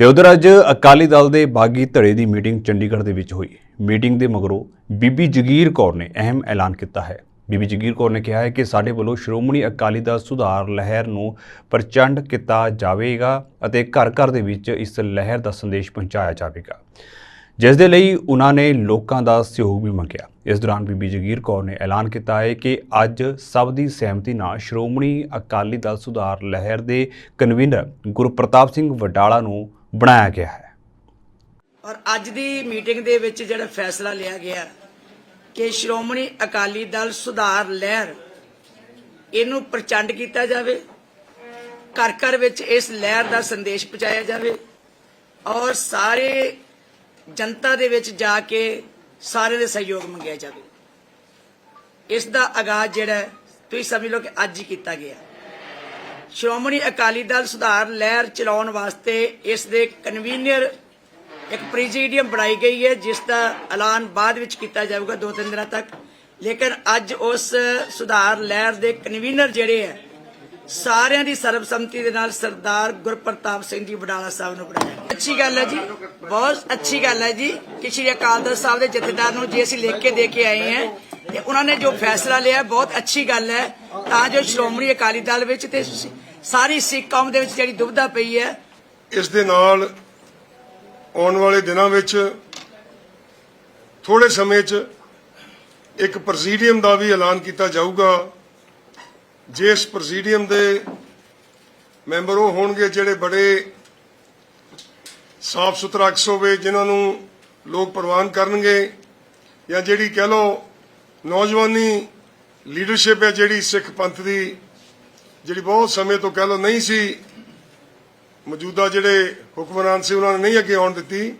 ਤੇ ਉਧਰ ਅੱਜ ਅਕਾਲੀ ਦਲ ਦੇ ਬਾਗੀ ਧੜੇ ਦੀ ਮੀਟਿੰਗ ਚੰਡੀਗੜ੍ਹ ਦੇ ਵਿੱਚ ਹੋਈ। ਮੀਟਿੰਗ ਦੇ ਮਗਰੋਂ ਬੀਬੀ ਜਗੀਰ ਕੌਰ ਨੇ ਅਹਿਮ ਐਲਾਨ ਕੀਤਾ ਹੈ। ਬੀਬੀ ਜਗੀਰ ਕੌਰ ਨੇ ਕਿਹਾ ਹੈ ਕਿ ਸਾਡੇ ਵੱਲੋਂ ਸ਼੍ਰੋਮਣੀ ਅਕਾਲੀ ਦਲ ਸੁਧਾਰ ਲਹਿਰ ਨੂੰ ਪ੍ਰਚੰਡ ਕੀਤਾ ਜਾਵੇਗਾ ਅਤੇ ਘਰ ਘਰ ਦੇ ਵਿੱਚ ਇਸ ਲਹਿਰ ਦਾ ਸੰਦੇਸ਼ ਪਹੁੰਚਾਇਆ ਜਾਵੇਗਾ। ਜਿਸ ਦੇ ਲਈ ਉਹਨਾਂ ਨੇ ਲੋਕਾਂ ਦਾ ਸਹਿਯੋਗ ਵੀ ਮੰਗਿਆ। ਇਸ ਦੌਰਾਨ ਬੀਬੀ ਜਗੀਰ ਕੌਰ ਨੇ ਐਲਾਨ ਕੀਤਾ ਹੈ ਕਿ ਅੱਜ ਸਭ ਦੀ ਸਹਿਮਤੀ ਨਾਲ ਸ਼੍ਰੋਮਣੀ ਅਕਾਲੀ ਦਲ ਸੁਧਾਰ ਲਹਿਰ ਦੇ ਕਨਵੀਨਰ ਗੁਰਪ੍ਰਤਾਪ ਸਿੰਘ ਵਡਾਲਾ ਨੂੰ ਬਣਾਇਆ ਗਿਆ ਹੈ। ਔਰ ਅੱਜ ਦੀ ਮੀਟਿੰਗ ਦੇ ਵਿੱਚ ਜਿਹੜਾ ਫੈਸਲਾ ਲਿਆ ਗਿਆ ਕਿ ਸ਼੍ਰੋਮਣੀ ਅਕਾਲੀ ਦਲ ਸੁਧਾਰ ਲਹਿਰ ਇਹਨੂੰ ਪ੍ਰਚੰਡ ਕੀਤਾ ਜਾਵੇ, ਘਰ ਘਰ ਵਿੱਚ ਇਸ ਲਹਿਰ ਦਾ ਸੰਦੇਸ਼ ਪਹੁੰਚਾਇਆ ਜਾਵੇ ਔਰ ਸਾਰੇ ਜਨਤਾ ਦੇ ਵਿੱਚ ਜਾ ਕੇ ਸਾਰੇ ਦੇ ਸਹਿਯੋਗ ਮੰਗਿਆ ਜਾਵੇ। ਇਸ ਦਾ ਆਗਾਜ਼ ਜਿਹੜਾ ਤੁਸੀਂ ਸਮਝ ਲਓ ਕਿ ਅੱਜ ਹੀ ਕੀਤਾ ਗਿਆ। ਸ਼੍ਰੋਮਣੀ ਅਕਾਲੀ ਦਲ ਸੁਧਾਰ ਲਹਿਰ ਚਲਾਉਣ ਵਾਸਤੇ ਇਸ ਦੇ ਕਨਵੀਨਰ ਇੱਕ ਪ੍ਰੈਜ਼ੀਡੀਅਮ ਬਣਾਈ ਗਈ ਹੈ, ਜਿਸ ਦਾ ਐਲਾਨ ਬਾਅਦ ਵਿੱਚ ਕੀਤਾ ਜਾਊਗਾ ਦੋ ਤਿੰਨ ਦਿਨਾਂ ਤੱਕ। ਲੇਕਿਨ ਅੱਜ ਉਸ ਸੁਧਾਰ ਲਹਿਰ ਦੇ ਕਨਵੀਨਰ ਜਿਹੜੇ ਹੈ, ਸਾਰਿਆਂ ਦੀ ਸਰਬਸੰਮਤੀ ਦੇ ਨਾਲ ਸਰਦਾਰ ਗੁਰਪ੍ਰਤਾਪ ਸਿੰਘ ਜੀ ਬਡਾਲਾ ਸਾਹਿਬ ਨੂੰ ਬਣਾਇਆ ਅੱਛੀ ਗੱਲ ਹੈ ਜੀ, ਬਹੁਤ ਅੱਛੀ ਗੱਲ ਹੈ ਜੀ, ਕਿ ਸ਼੍ਰੀ ਅਕਾਲ ਤਖਤ ਸਾਹਿਬ ਦੇ ਜਥੇਦਾਰ ਨੂੰ ਜੇ ਅਸੀਂ ਲਿਖ ਕੇ ਦੇ ਕੇ ਆਏ ਹਾਂ ਤੇ ਉਹਨਾਂ ਨੇ ਜੋ ਫੈਸਲਾ ਲਿਆ, ਬਹੁਤ ਅੱਛੀ ਗੱਲ ਹੈ। ਤਾਂ ਜੋ ਸ਼੍ਰੋਮਣੀ ਅਕਾਲੀ ਦਲ ਵਿੱਚ ਤੇ ਸਾਰੀ ਸਿੱਖ ਕੌਮ ਦੇ ਵਿੱਚ ਜਿਹੜੀ ਦੁਬਿਧਾ ਪਈ ਹੈ। ਇਸ ਦੇ ਨਾਲ ਆਉਣ ਵਾਲੇ ਦਿਨਾਂ ਵਿੱਚ ਥੋੜੇ ਸਮੇਂ 'ਚ ਇੱਕ ਪ੍ਰੈਜ਼ੀਡੀਅਮ ਦਾ ਵੀ ਐਲਾਨ ਕੀਤਾ ਜਾਊਗਾ। ਜਿਸ ਪ੍ਰੈਜ਼ੀਡੀਅਮ ਦੇ ਮੈਂਬਰ ਉਹ ਹੋਣਗੇ ਜਿਹੜੇ ਬੜੇ ਸਾਫ਼ ਸੁਥਰਾ ਅਕਸ ਹੋਵੇ, ਜਿਨ੍ਹਾਂ ਨੂੰ ਲੋਕ ਪ੍ਰਵਾਨ ਕਰਨਗੇ ਜਾਂ ਜਿਹੜੀ ਕਹਿ ਲਓ ਨੌਜਵਾਨੀ ਲੀਡਰਸ਼ਿਪ ਹੈ ਜਿਹੜੀ ਸਿੱਖ ਪੰਥ ਦੀ, ਜਿਹੜੀ ਬਹੁਤ ਸਮੇਂ ਤੋਂ ਕਹਿ ਲਓ ਨਹੀਂ ਸੀ, ਮੌਜੂਦਾ ਜਿਹੜੇ ਹੁਕਮਰਾਨ ਸੀ, ਉਹਨਾਂ ਨੇ ਨਹੀਂ ਅੱਗੇ ਆਉਣ ਦਿੱਤੀ।